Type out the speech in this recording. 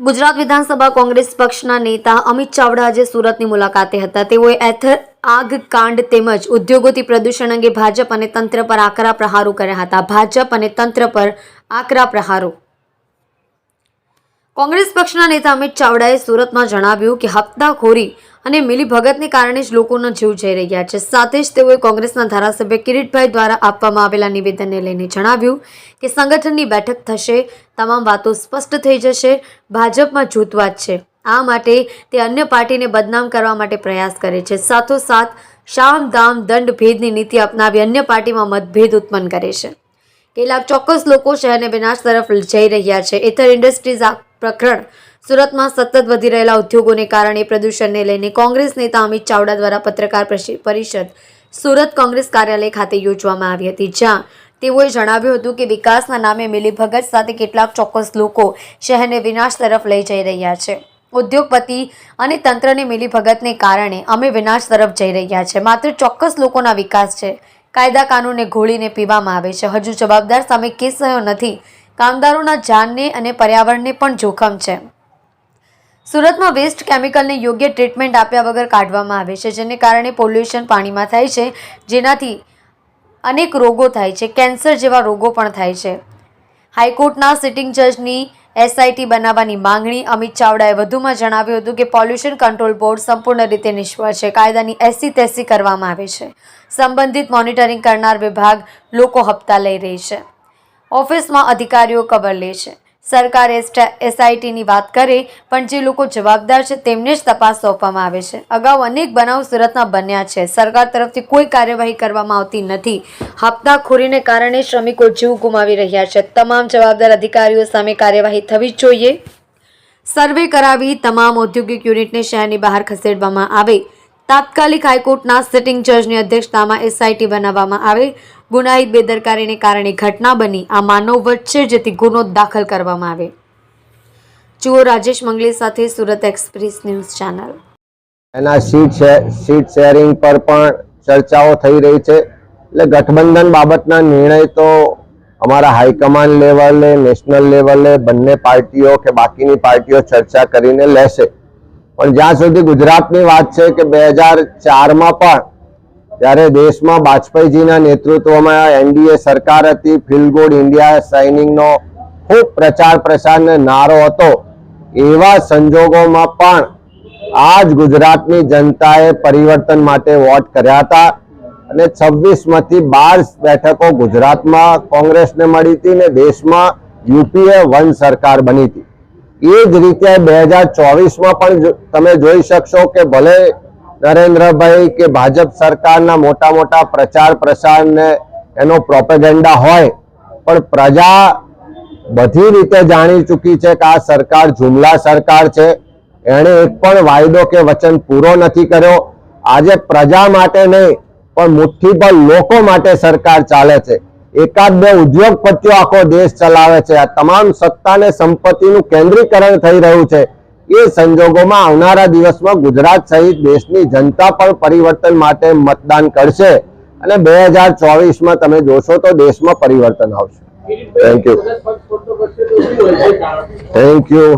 ગુજરાત વિધાનસભા કોંગ્રેસ પક્ષના નેતા અમિત ચાવડા આજે સુરતની મુલાકાતે હતા. તેઓએ એથર, આગ, કાંડ તેમજ ઉદ્યોગોથી પ્રદૂષણ અંગે ભાજપ અને તંત્ર પર આકરા પ્રહારો કર્યા હતા. ભાજપ અને તંત્ર પર આકરા પ્રહારો કોંગ્રેસ પક્ષના નેતા અમિત ચાવડાએ સુરતમાં જણાવ્યું કે હપ્તાખોરી અને મિલીભગતને કારણે જ લોકોનો જીવ જઈ રહ્યા છે. સાથે જ તેઓએ કોંગ્રેસના ધારાસભ્ય કિરીટભાઈ દ્વારા આપવામાં આવેલા નિવેદનને લઈને જણાવ્યું કે સંગઠનની બેઠક થશે. તમામ વાતો સ્પષ્ટ થઈ જશે. ભાજપમાં જૂથવાદ છે. આ માટે તે અન્ય પાર્ટીને બદનામ કરવા માટે પ્રયાસ કરે છે. સાથોસાથ શામ, દામ, દંડ, ભેદની નીતિ અપનાવી અન્ય પાર્ટીમાં મતભેદ ઉત્પન્ન કરે છે. કેટલાક ચોક્કસ લોકો શહેરને વિનાશ તરફ જઈ રહ્યા છે. એથર ઇન્ડસ્ટ્રીઝ પ્રકરણ. સુરતમાં સતત વધી રહેલા ઉદ્યોગોને કારણે પ્રદૂષણને લઈને કોંગ્રેસ નેતા અમિત ચાવડા દ્વારા પત્રકાર પરિષ- પરિષદ સુરત કોંગ્રેસ કાર્યાલય ખાતે યોજવામાં આવી હતી, જ્યાં તેઓએ જણાવ્યું હતું કે વિકાસના નામે મિલીભગત સાથે કેટલાક ચોક્કસ લોકો શહેરને વિનાશ તરફ લઈ જઈ રહ્યા છે. ઉદ્યોગપતિ અને તંત્રની મિલીભગતને કારણે અમે વિનાશ તરફ જઈ રહ્યા છે. માત્ર ચોક્કસ લોકોના વિકાસ છે. કાયદા કાનૂનને ઘોળીને પીવામાં આવે છે. હજુ જવાબદાર સામે કેસ થયો નથી. કામદારોના જાનને અને પર્યાવરણને પણ જોખમ છે. સુરતમાં વેસ્ટ કેમિકલને યોગ્ય ટ્રીટમેન્ટ આપ્યા વગર કાઢવામાં આવે છે, જેને કારણે પોલ્યુશન પાણીમાં થાય છે, જેનાથી અનેક રોગો થાય છે, કેન્સર જેવા રોગો પણ થાય છે. હાઈકોર્ટના સિટિંગ જજની એસઆઈટી બનાવવાની માંગણી અમિત ચાવડાએ વધુમાં જણાવ્યું હતું કે પોલ્યુશન કંટ્રોલ બોર્ડ સંપૂર્ણ રીતે નિષ્ફળ છે, કાયદાની એસી તેસી કરવામાં આવે છે. સંબંધિત મોનિટરિંગ કરનાર વિભાગ લોકો હપ્તા લઈ રહી છે. ઓફિસમાં અધિકારીઓ કબર લે છે. સરકાર એસઆઈટીની વાત કરે, પણ જે લોકો જવાબદાર છે તેમને જ તપાસ સોંપવામાં આવે છે. અગાઉ અનેક બનાવ સુરતમાં બન્યા છે. સરકાર તરફથી કોઈ કાર્યવાહી કરવામાં આવતી નથી. હપ્તાખોરીને કારણે શ્રમિકો જીવ ગુમાવી રહ્યા છે. તમામ જવાબદાર અધિકારીઓ સામે કાર્યવાહી થવી જ જોઈએ. સર્વે કરાવી તમામ ઔદ્યોગિક યુનિટને શહેરની બહાર ખસેડવામાં આવે. તાત્કાલિક હાઈકોર્ટના સિટિંગ જજની અધ્યક્ષતામાં એસઆઈટી બનાવવામાં આવે. ગુનાહિત બેદરકારીને કારણે ઘટના બની. આ માનવ છે જેથી ગુનો દાખલ કરવામાં આવે. જુઓ રાજેશ મંગલી સાથે સુરત એક્સપ્રેસ ન્યૂઝ ચેનલ એના સીટ સીટ શેરિંગ પર પણ ચર્ચાઓ થઈ રહી છે. એટલે ગઠબંધન બાબતના નિર્ણય તો અમારા હાઈકમાન્ડ લેવલે, નેશનલ લેવલે બંને પાર્ટીઓ કે બાકીની પાર્ટીઓ ચર્ચા કરીને લેશે. પણ જ્યાં સુધી ગુજરાતની વાત છે કે બે હજાર ચારમાં પણ જ્યારે દેશમાં વાજપેયીજીના નેતૃત્વમાં એનડીએ સરકાર હતી ફીલ ગુડ ઇન્ડિયા સાઇનિંગનો ખૂબ પ્રચાર પ્રસારને નારો હતો. એવા સંજોગોમાં પણ આજ ગુજરાતની જનતાએ પરિવર્તન માટે વોટ કર્યા હતા અને છવ્વીસમાંથી બાર બેઠકો ગુજરાતમાં કોંગ્રેસને મળી હતી ને દેશમાં યુપીએ વન સરકાર બની હતી. એ જ રીતે બે હજાર ચોવીસમાં પણ તમે જોઈ શકશો કે ભલે નરેન્દ્રભાઈ કે ભાજપ સરકારના મોટા મોટા પ્રચાર પ્રસારને એનો પ્રોપેગેન્ડા હોય, પણ પ્રજા બધી રીતે જાણી ચૂકી છે કે આ સરકાર જુમલા સરકાર છે. એણે એક પણ વાયદો કે વચન પૂરો નથી કર્યો. આજે પ્રજા માટે નહીં, પણ મુઠ્ઠીભર લોકો માટે સરકાર ચાલે છે. એકાદ બે ઉદ્યોગપતિઓ આખો દેશ ચલાવે છે. આ તમામ સત્તા ને સંપત્તિનું કેન્દ્રીકરણ થઈ રહ્યું છે. એ સંજોગોમાં આવનારા દિવસમાં ગુજરાત સહિત દેશની જનતા પણ પરિવર્તન માટે મતદાન કરશે. અને બે હજાર ચોવીસમાં તમે જોશો તો દેશમાં પરિવર્તન આવશે. Thank you thank you